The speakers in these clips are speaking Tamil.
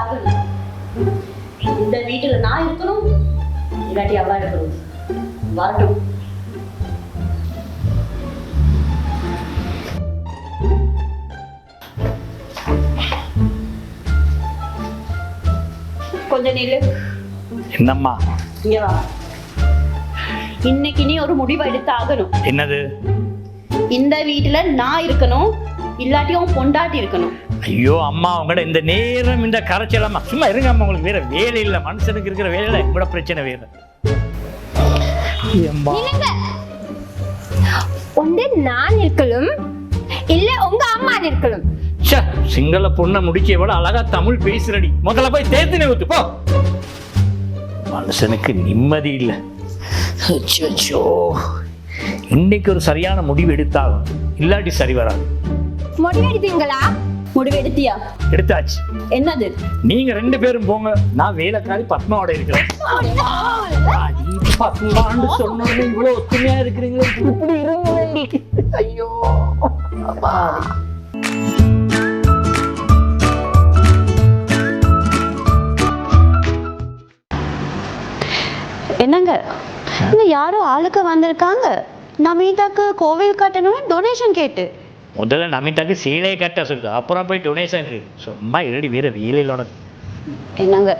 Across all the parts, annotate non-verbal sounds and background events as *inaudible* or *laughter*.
ஆகணும் இந்த வீட்டுல நான் இருக்கணும் இல்லாட்டி அவா இருக்கணும். வரட்டும். கொஞ்சம் நில்லு. என்னம்மா? இங்க வா. இன்னைக்கு நீ ஒரு முடிவு எடுத்து ஆகணும் என்னது? இந்த வீட்டுல நான் இருக்கணும் இல்லாட்டி உன் பொண்டாட்டி இருக்கணும். ஐயோ அம்மா உங்களோட இந்த நேரம் இந்த கரைச்சலம்மா சும்மா இருங்க அம்மா உங்களுக்கு வேற வேலை இல்லை. மனுஷனுக்கு இருக்கிற வேலையில கூட பிரச்சனை வேற. ஒன்று நான் இருக்கலும் இல்ல உங்க அம்மா இருக்கலும். சிங்கள பொண்ணை முடிச்ச எவ்வளவு அழகா தமிழ் பேசுறடி. முதல்ல போய் தேர்த்து ஊத்து போ. மனுஷனுக்கு நிம்மதி இல்லை. இன்னைக்கு ஒரு சரியான முடிவு எடுத்தாகும் இல்லாட்டி சரி வராது. முடிவெடுத்தீங்களா முடிவு எடுத்தியா எடுத்தாச்சு. என்னது? நீங்க ரெண்டு பேரும் போங்க. நான் வேலைக்காரி பத்மாவோட இருக்கிறேன். அடி, பத்மான்னு சொன்னோன்னு இவ்வளவு ஒத்துமையா இருக்கிறீங்களே. இப்படி இருங்க ஐயோ அப்பா. என்னங்க? இங்க யாரோ ஆளுக்கு வந்திருக்காங்க. நமீதாக்கு கோவில் கட்டணும் டொனேஷன் கேட்டு. முதல்ல நமிதாக்கு சீலையை கட்ட சொல்லு அப்புறம் போய் டொனேஷன் சும்மா இருடி வேற வேலையில் உனக்கு. என்னங்க?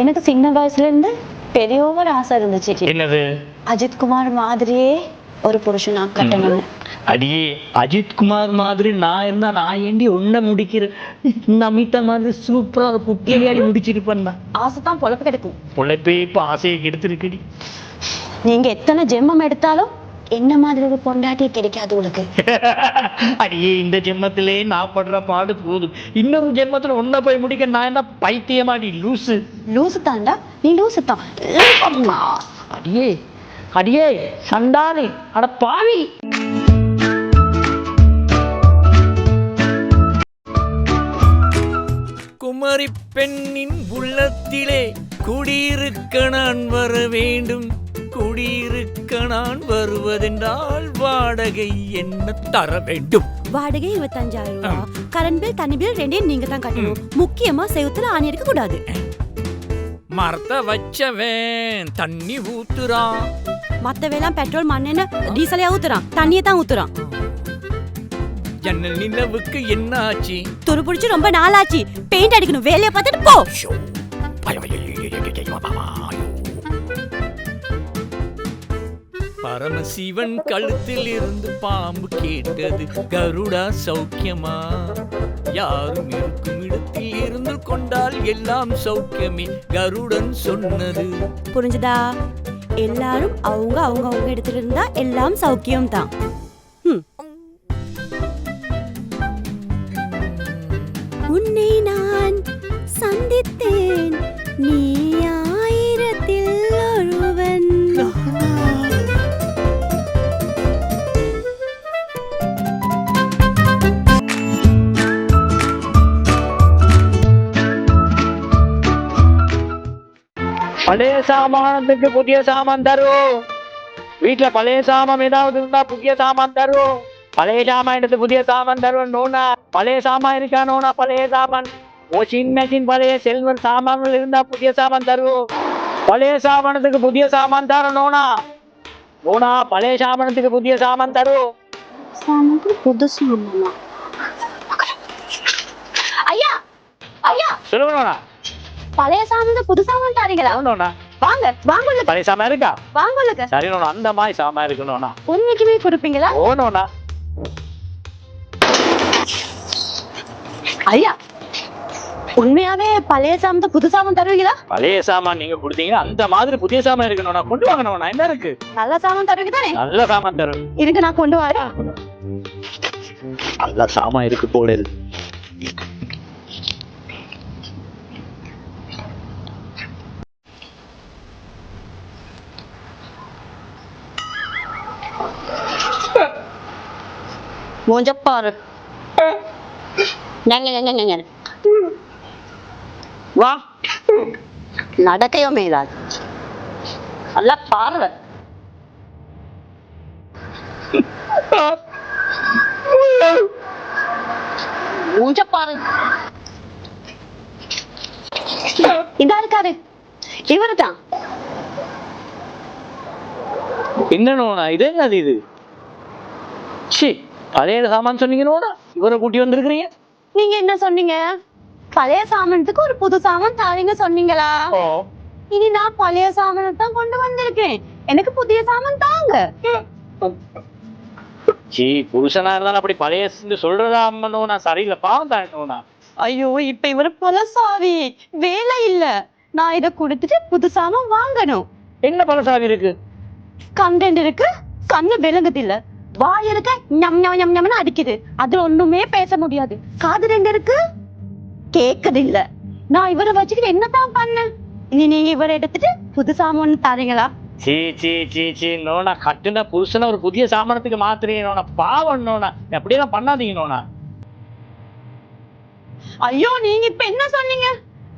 எனக்கு சின்ன வயசுல இருந்து பெரிய ஒரு ஆசை இருந்துச்சு என்னது? அஜித் குமார் மாதிரியே ஒரு புருஷனா கட்டணும் அடியே அஜித் குமார் மாதிரி நான் இருந்தா நான் ஏண்டி ஒன்ன முடிக்கிறேன் நமிதா மாதிரி சூப்பரா ஒரு குட்டியாடி முடிச்சிருப்பேன் நான். ஆசை தான் பொழப்பு கிடைக்கும் உழைப்பே இப்போ ஆசையை கெடுத்துருக்குடி. நீங்க எத்தனை ஜென்மம் எடுத்தாலும் என்ன மாதிரி ஒரு பொண்டாட்டி கிடைக்காது உங்களுக்கு *laughs* அடியே இந்த ஜென்மத்திலே நான் படுற பாடு போதும். இன்னொரு ஜென்மத்துல ஒன்ன போய் முடிக்க நான் என்ன பைத்தியமாடி லூசு? லூசு தாண்டா? நீ லூசு தான். அடியே அடியே சண்டாளி அட பாவி. குமரி பெண்ணின் உள்ளத்திலே குடியிருக்க நான் வர வேண்டும். குடியிருக்க நான் வருவதென்றால் வாடகை என்ன தர வேண்டும் வாடகை இருபத்தஞ்சாயிரம் ரூபாய் கரண்ட் பில் தண்ணி பில் ரெண்டையும் நீங்க தான் கட்டணும் முக்கியமா செவுத்துல ஆணி இருக்க கூடாது மரத்தை வச்சவன் தண்ணி ஊத்துறான் மத்தவெல்லாம் பெட்ரோல் மண்ணெண்ணெய் டீசலையா ஊத்துறான் தண்ணியை தான் ஊத்துறான் ஜன்னல் நிலவுக்கு என்ன ஆச்சு துரு பிடிச்சு ரொம்ப நாளாச்சு பெயிண்ட் அடிக்கணும் வேலையை பார்த்துட்டு போ பரமசிவன் கழுத்தில் இருந்து பாம்பு கேட்டது கருடா சௌக்கியமா? யாரும் இருக்கும் இடத்தில் இருந்து கொண்டால் எல்லாம் சௌக்கியமே கருடன் சொன்னது. புரிஞ்சுதா? எல்லாரும் அவங்க அவங்க அவங்க இடத்துல இருந்தா எல்லாம் சௌக்கியம் தான் பழைய சாமானத்துக்கு புதிய சாமான் தரும் வீட்டுல பழைய சாமான் ஏதாவது இருந்தா புதிய சாமான் தரும் பழைய சாமான் எடுத்து புதிய சாமான் தருவேன் நோனா. பழைய சாமான் இருக்கா நோனா? பழைய சாமான். வாஷிங் மெஷின் பழைய செல்வன் சாமான்கள் இருந்தா புதிய சாமான் தருவோம். பழைய சாமானத்துக்கு புதிய சாமான் தரும் நோனா? நோனா பழைய சாமானத்துக்கு புதிய சாமான் தரும் புதுசு ஐயா ஐயா. சொல்லுங்க நோனா. பழைய சாமான் புது சாமான் தாரீங்களா? நோனா. வாங்க வாங்க பழைய சாமான் இருக்கா? வாங்க சரி நோனா அந்த மாதிரி சாமான் இருக்கு நோனா. உண்மைக்குமே கொடுப்பீங்களா? ஓ நோனா. ஐயா உண்மையாவே பழைய சாமத்தை புது சாமான் தருவீங்களா? பழைய சாமான் நீங்க கொடுத்தீங்கன்னா அந்த மாதிரி புதிய சாமான் இருக்கணும் நான். கொண்டு வாங்கணும் நான். என்ன இருக்கு? நல்ல சாமான் தருவீங்க தானே நல்ல சாமான் தரும். இருக்கு நான் கொண்டு வரேன். நல்ல சாமான் இருக்கு போல இருக்கு. மூஞ்ச பாரு வா. நடக்கையோ மேலாது நல்லா பார்வை. மூஞ்ச பாரு இதா இருக்காரு. இவரு தான். என்ன இது என்னது இது? சி பழைய சாமான் சொன்னீங்க நோனா இவரை கூட்டி வந்திருக்கிறீங்க. நீங்க என்ன சொன்னீங்க? பழைய சாமானத்துக்கு ஒரு புது சாமான் தாரீங்க சொன்னீங்களா? இனி நான் பழைய சாமானை தான் கொண்டு வந்திருக்கேன் எனக்கு புதிய சாமான் தாங்க. சி புருஷனா இருந்தாலும் அப்படி பழைய சொல்றதா அம்மா நோனா சரியில்லை பாவம் தான் நோனா. ஐயோ இப்ப இவரு பழசாவி வேலை இல்ல. நான் இத கொடுத்துட்டு புது சாமான் வாங்கணும். என்ன பழசாவி இருக்கு? கண்டென்ட் இருக்கு. கண்ணு விளங்குது இல்ல. வாய் இருக்க ஞம் ஞம் ஞம் ஞம்னு அடிக்குது. அதுல ஒண்ணுமே பேச முடியாது. காது ரெண்டு இருக்கு? கேக்குது இல்ல நான் இவரை வச்சுக்கிட்டு என்னதான் பண்ணேன்? இனி நீங்க இவரை எடுத்துட்டு புது சாமான் தரீங்களா? சீ சீ சீ சீ நோனா. கட்டுன புருஷனை ஒரு புதிய சாமானத்துக்கு மாத்துறீங்க நோனா. பாவம் நோனா. அப்படியெல்லாம் பண்ணாதீங்க நோனா. ஐயோ நீங்க இப்ப என்ன சொன்னீங்க?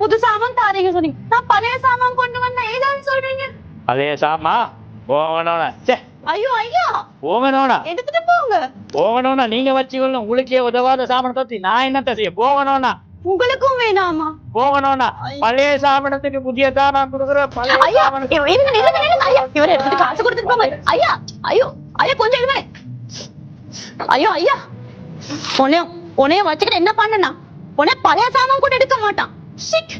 புது சாமான் தாரீங்க சொன்னீங்க. நான் பழைய சாமான் கொண்டு வந்தேன். ஏதாவது சொல்றீங்க. பழைய சாமா? நோனா. சே ஐயோ ஐயா! நோனா எடுத்துட்டு போங்க. போகணும்னா நீங்க வச்சுக்கணும் உங்களுக்கே உதவாத சாமனை பத்தி நான் என்னத்த செய்ய? போகணும்னா. உங்களுக்கும் வேணாமா? போகணும்னா. பழைய சாமனத்துக்கு புதிய சாமான் கொடுக்குற பழைய இவரை எடுத்துட்டு காசு கொடுத்துட்டு போங்க ஐயா ஐயோ ஐயா கொஞ்சம் இருங்க. ஐயோ ஐயா. உன்னையும் உன்னைய வச்சுக்கிட்டு என்ன பண்ணனா? உன்னை பழைய சாமான் கூட எடுக்க மாட்டான். சிக்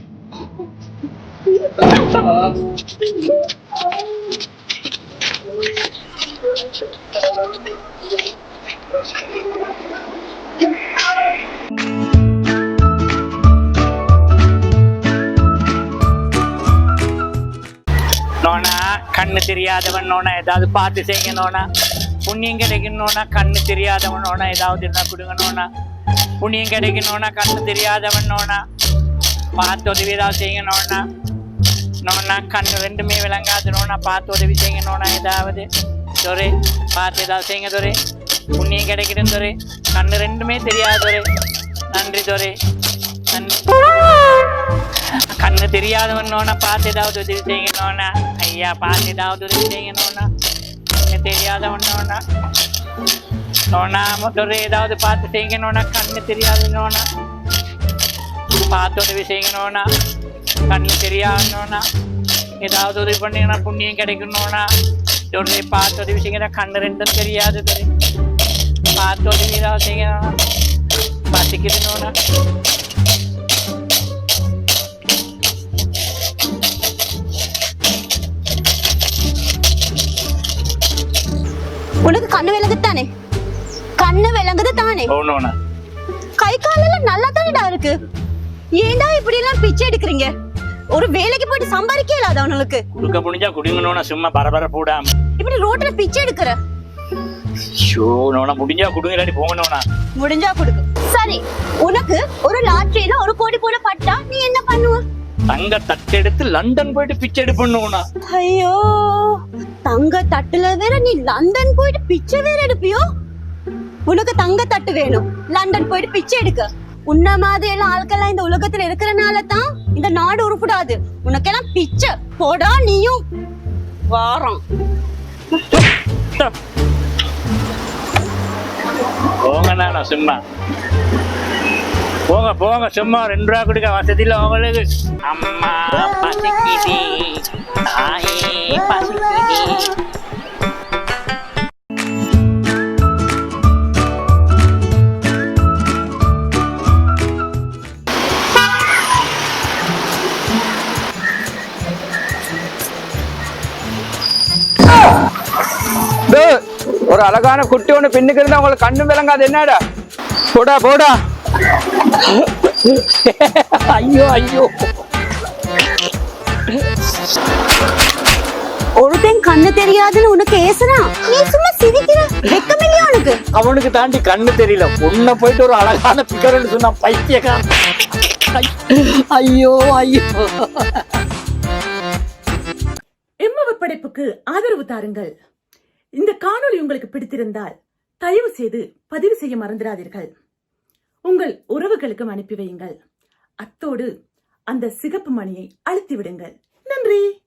நோனா கண்ணு தெரியாதவன் நோனா ஏதாவது பார்த்து செய்யுங்க நோனா. புண்ணியம் கிடைக்கணும்னா கண்ணு தெரியாதவன் நோனா ஏதாவது இருந்தா கொடுங்க நோனா. புண்ணியம் கிடைக்கணும்னா கண்ணு தெரியாதவன் நோனா. பார்த்து உதவி ஏதாவது செய்யுங்க நோனா. நோனா கண்ணு ரெண்டுமே விளங்காது நோனா பார்த்து உதவி செய்யுங்க நோனா ஏதாவது. துறை பார்த்து ஏதாவது செய்யுங்க துறை புண்ணியம் கிடைக்கணும் துறை கண்ணு ரெண்டுமே தெரியாது துரை. நன்றி துறை கண்ணு தெரியாதவனோனா பார்த்து ஏதாவது உதவி செய்யணும்னா ஐயா பார்த்து ஏதாவது உதவி செய்யணும்னா கண்ணு தெரியாதவனோனா நோனா. முதல்ல ஏதாவது பார்த்து செய்யணும்னா கண்ணு தெரியாதவனோனா பார்த்து உதவி செய்யணும்னா கண்ணு தெரியாதவனோனா ஏதாவது உதவி பண்ணீங்கன்னா புண்ணியம் கிடைக்கணும்னா ஒரு பார்த்து செய்யணும் கண்ணு ரெண்டும் தெரியாது தெரி பார்த்து ஏதாவது செய்யணும் பசிக்குதுனோனா உனக்கு கண்ணு விளங்குது தானே கண்ணு விளங்குது தானே? கை காலெல்லாம் நல்லா தானடா இருக்கு? ஏன்டா இப்படி எல்லாம் பிச்சை எடுக்கிறீங்க? ஒரு வேலைக்கு போயிட்டு சம்பாதிக்க இல்லாத அவனுக்கு குடுக்க முடிஞ்சா குடுங்கணும்னா சும்மா பரபர போடாம. இப்படி ரோட்ல பிச்சை எடுக்கிற? ஷோ நோனா முடிஞ்சா குடுங்க இல்லாட்டி முடிஞ்சா கொடுக்கு. சரி உனக்கு ஒரு லாட்டரியில ஒரு கோடி போல பட்டா நீ என்ன பண்ணுவ? தங்க தட்டெடுத்து லண்டன் போயிட்டு பிச்சை எடுப்பண்ணும்னா ஐயோ தங்க தட்டுல வேற நீ லண்டன் போயிட்டு பிச்சை வேற எடுப்பியோ? உனக்கு தங்க தட்டு வேணும். லண்டன் போயிட்டு பிச்சை எடுக்க. உன்ன மாதிரி எல்லாம் ஆட்கள்லாம் இந்த உலகத்துல இருக்கிறனால தான் இந்த நாடு உருப்பிடாது. உனக்கெல்லாம் பிச்சை. போடா நீயும். வாரம் போங்கண்ணா நான் சும்மா. போங்க போங்க சும்மா ரெண்டு ரூபா கொடுக்க வசதியில் உங்களுக்கு. அம்மா பசிக்குது. தாயே பசிக்குது. ஒரு அழகான குட்டி ஒண்ணு பின்னுக்கு இருந்தா உங்களுக்கு கண்ணு விளங்காது. என்னடா? போடா போடா. ஐயோ ஐயோ. ஒருத்தன் கண்ணு தெரியாதுன்னு உனக்கு ஏசுனா? நீ சும்மா சிரிக்கிற. வெக்கமில்லையா உனக்கு? அவனுக்கு தாண்டி கண்ணு தெரியல. உன்னை போயிட்டு ஒரு அழகான பிக்கர்னு சொன்னா பைத்தியக்காரன். ஐயோ ஐயோ. எம்மவ படைப்புக்கு ஆதரவு தாருங்கள். இந்த காணொளி உங்களுக்கு பிடித்திருந்தால் தயவு செய்து பதிவு செய்ய மறந்துடாதீர்கள். உங்கள் உறவுகளுக்கும் அனுப்பி வையுங்கள். அத்தோடு அந்த சிகப்பு மணியை அழுத்தி விடுங்கள் நன்றி!